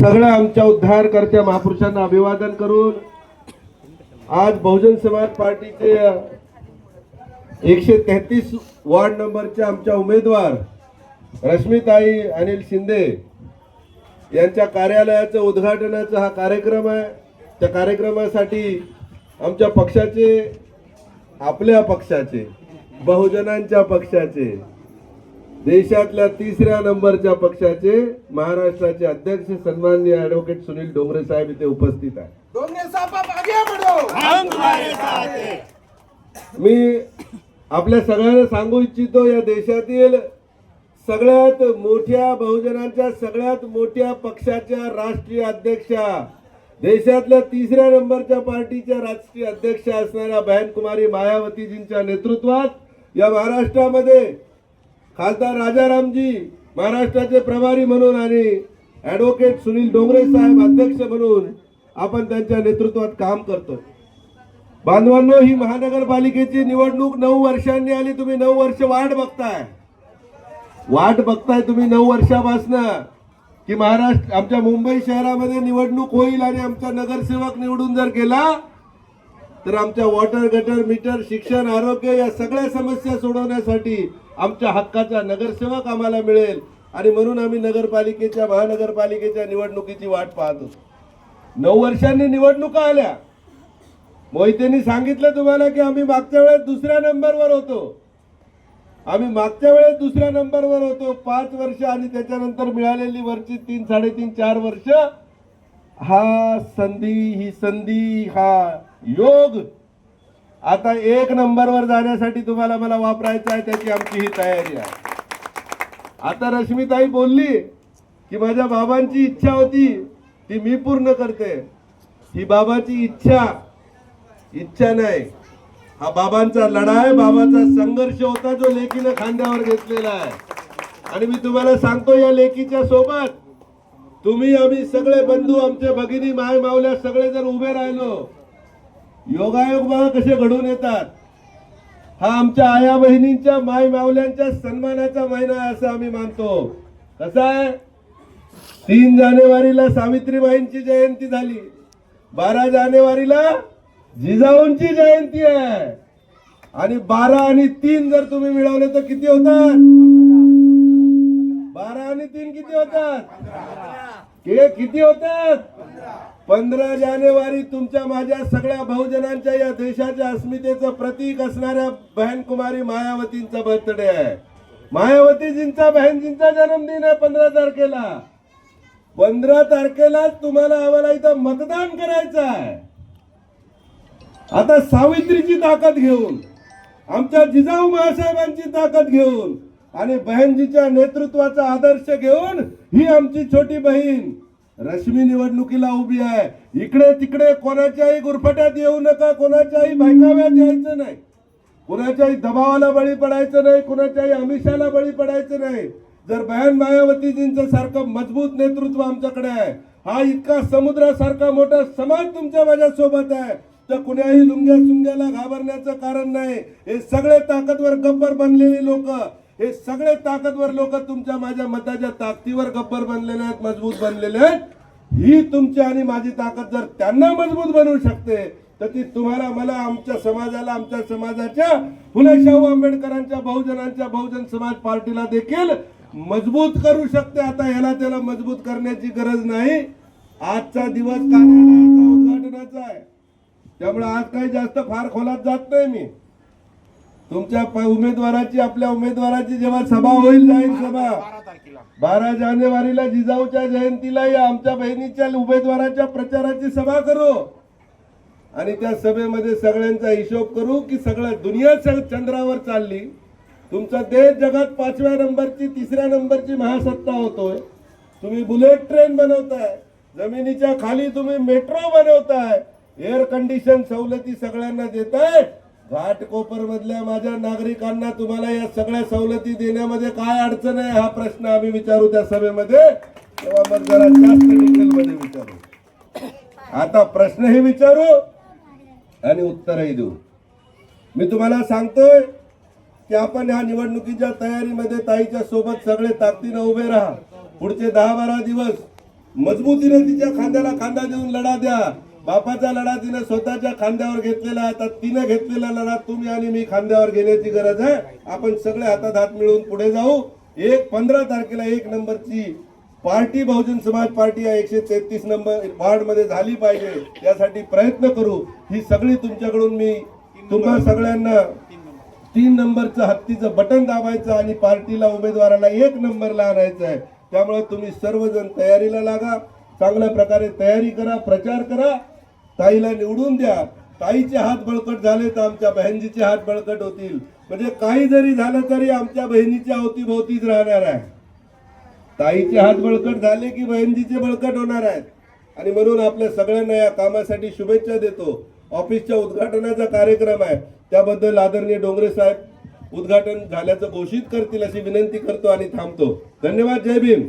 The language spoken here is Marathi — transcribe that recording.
सगळ्या आमच्या उद्धारकर्त्या महापुरुषांना अभिवादन करून आज बहुजन समाज पार्टीचे एकशे तेहतीस वॉर्ड नंबरच्या आमच्या उमेदवार रश्मिताई अनिल शिंदे यांच्या कार्यालयाचं उद्घाटनाचा हा कार्यक्रम आहे. त्या कार्यक्रमासाठी आमच्या पक्षाचे आपल्या पक्षाचे बहुजनांच्या पक्षाचे देशातल्या तिसऱ्या नंबरच्या पक्षाचे महाराष्ट्राचे अध्यक्ष सन्माननीय ॲडव्होकेट सुनील डोंगरे साहेब इथे उपस्थित आहे मी आपल्या सगळ्यांना सांगू इच्छितो या देशातील सगळ्यात मोठ्या बहुजनांच्या सगळ्यात मोठ्या पक्षाच्या राष्ट्रीय अध्यक्षा देशातल्या तिसऱ्या नंबरच्या पार्टीच्या राष्ट्रीय अध्यक्ष असणाऱ्या बहन कुमारी मायावतीजींच्या नेतृत्वात या महाराष्ट्रामध्ये खासदार राजारामजी महाराष्ट्राचे प्रभारी म्हणून आणि ॲडव्होकेट सुनील डोंगरे साहेब अध्यक्ष म्हणून आपण त्यांच्या नेतृत्वात काम करतो बांधवांनो ही महानगरपालिकेची निवडणूक नऊ वर्षांनी आली तुम्ही नऊ वर्ष वाट बघताय. वाट बघताय तुम्ही नऊ वर्षापासनं की महाराष्ट्र आमच्या मुंबई शहरामध्ये निवडणूक होईल आणि आमचा नगरसेवक निवडून जर गेला तर आमच्या वॉटर गटर मीटर शिक्षण आरोग्य या सगळ्या समस्या सोडवण्यासाठी आमच्या हक्काचा नगरसेवक आम्हाला मिळेल. आणि म्हणून आम्ही नगरपालिकेच्या महानगरपालिकेच्या निवडणुकीची वाट पाहत. होतो नऊ वर्षांनी निवडणुका आल्या. मोहितेंनी सांगितलं तुम्हाला की आम्ही मागच्या वेळेस दुसऱ्या नंबरवर होतो. आम्ही मागच्या वेळेस दुसऱ्या नंबरवर होतो. पाच वर्ष आणि त्याच्यानंतर मिळालेली वरची तीन साडेतीन चार वर्ष. हा संधी ही संधी हा योग आता एक नंबरवर जाण्यासाठी तुम्हाला मला वापरायचं आहे त्याची आमची ही तयारी आहे. आता रश्मिताई बोलली की माझ्या बाबांची इच्छा होती ती मी पूर्ण करते. ही बाबाची इच्छा इच्छा नाही. हा बाबांचा लढा आहे बाबाचा संघर्ष होता जो लेकीनं खांद्यावर घेतलेला आहे. आणि मी तुम्हाला सांगतो या लेकीच्या सोबत तुम्ही आम्ही सगळे बंधू आमच्या भगिनी माय मावल्या सगळे जर उभे राहिलो. योगायोग बघा कसे घडून येतात. हा आमच्या आया बहिणींच्या माय मावल्यांच्या सन्मानाचा महिना आहे असं आम्ही मानतो. कसा आहे? तीन जानेवारीला सावित्रीबाईंची जयंती झाली. बारा जानेवारीला जिजाऊंची जयंती आहे. आणि बारा आणि तीन जर तुम्ही मिळवले तर किती होतात? बारा आणि तीन किती होतात? किती होतात? पंधरा जानेवारी तुमच्या माझ्या सगळ्या बहुजनांच्या या देशाच्या अस्मितेचं प्रतीक असणाऱ्या बहन कुमारी मायावतींचा बर्थडे आहे. मायावतीजींचा बहनजींचा जन्मदिन आहे पंधरा तारखेला. पंधरा तारखेलाच तुम्हाला आम्हाला इथं मतदान करायचं आहे. आता सावित्रीची ताकद घेऊन आमच्या जिजाऊ महासाहेबांची ताकद घेऊन आणि बहनजीच्या नेतृत्वाचा आदर्श घेऊन ही आमची छोटी बहीण रश्मी निवडणुकीला उभी आहे. इकडे तिकडे कोणाच्याही गुरफट्यात येऊ नका कोणाच्याही भैकाव्यात यायचं नाही. कुणाच्याही दबावाला बळी पडायचं नाही कुणाच्याही आमिषाला बळी पडायचं नाही. जर बहन मायावतीजींचं सारखं मजबूत नेतृत्व आमच्याकडे आहे हा इतका समुद्रासारखा मोठा समाज तुमच्या माझ्या सोबत आहे तर कुण्याही लुंग्या सुंग्याला घाबरण्याचं कारण नाही. हे सगळे ताकदवर गब्बर बनलेले लोक हे सगळे ताकदवर लोक तुमच्या माझ्या मताच्या ताकदीवर गब्बर बनलेले आहेत मजबूत बनलेले आहेत. ही तुमची आणि माझी ताकद जर त्यांना मजबूत बनवू शकते तर ती तुम्हाला मला आमच्या समाजाला आमच्या समाजाच्या फुले शाहू आंबेडकरांच्या बहुजनांच्या बहुजन समाज पार्टीला देखील मजबूत करू शकते. आता ह्याला त्याला मजबूत करण्याची गरज नाही. आजचा दिवस कार्यालयाचा उद्घाटनाचा आहे. त्यामुळे आज काही जास्त फार खोलात जात नाही मी. तुमच्या उमेदवाराची आपल्या उमेदवाराची जेव्हा सभा होईल जाहीर सभा बारा जानेवारीला जिजाऊच्या जयंतीला या आमच्या बहिणीच्या उमेदवाराच्या प्रचाराची सभा करू. आणि त्या सभेमध्ये सगळ्यांचा हिशोब करू की सगळं दुनिया चंद्रावर चालली. तुमचा देश जगात पाचव्या नंबरची तिसऱ्या नंबरची महासत्ता होतोय. तुम्ही बुलेट ट्रेन बनवताय. जमिनीच्या खाली तुम्ही मेट्रो बनवताय. एअर कंडिशन सवलती सगळ्यांना देताय घाटकोपर मधल्या माझ्या नागरिकांना तुम्हाला या सगळ्या सवलती देण्यामध्ये काय अडचण आहे हा प्रश्न आम्ही विचारू त्या सभेमध्ये. तेव्हा मग जरा जास्त डिटेल मध्ये विचारू. आता प्रश्नही विचारू आणि उत्तरही देऊ. मी तुम्हाला सांगतोय की आपण ह्या निवडणुकीच्या तयारीमध्ये ताईच्या सोबत सगळे ताकदीनं उभे राहा. पुढचे दहा बारा दिवस मजबूतीने तिच्या खांद्याला खांदा देऊन लढा द्या. बापाचा लढा तिने स्वतःच्या खांद्यावर घेतलेला आता तिने घेतलेला लढा तुम्ही आणि मी खांद्यावर घेण्याची गरज आहे. आपण सगळे हातात हात मिळवून पुढे जाऊ. एक पंधरा तारखेला एक नंबरची पार्टी बहुजन समाज पार्टी या एकशे तेहतीस नंबर वार्डमध्ये झाली पाहिजे. यासाठी प्रयत्न करू. ही सगळी तुमच्याकडून मी तुम्हा सगळ्यांना तीन नंबरचं हत्तीचं बटन दाबायचं आणि पार्टीला उमेदवाराला एक नंबरला आणायचं आहे. त्यामुळे तुम्ही सर्वजण तयारीला लागा. चांगल्या प्रकारे तयारी करा प्रचार करा. ताईला निवडून द्या. ताईचे हात बळकट झाले तर आमच्या बहिणीचे हात बळकट होतील. म्हणजे काही जरी झालं तरी आमच्या बहिणीच्या अवतीभोवतीच राहणार आहे. ताईचे हात बळकट झाले की बहिणीचे बळकट होणार आहेत. आणि म्हणून आपल्या सगळ्यांना या कामासाठी शुभेच्छा देतो. ऑफिसच्या उद्घाटनाचा कार्यक्रम आहे. त्याबद्दल आदरणीय डोंगरे साहेब उद्घाटन झाल्याचं घोषित करतील अशी विनंती करतो आणि थांबतो. धन्यवाद. जय भीम.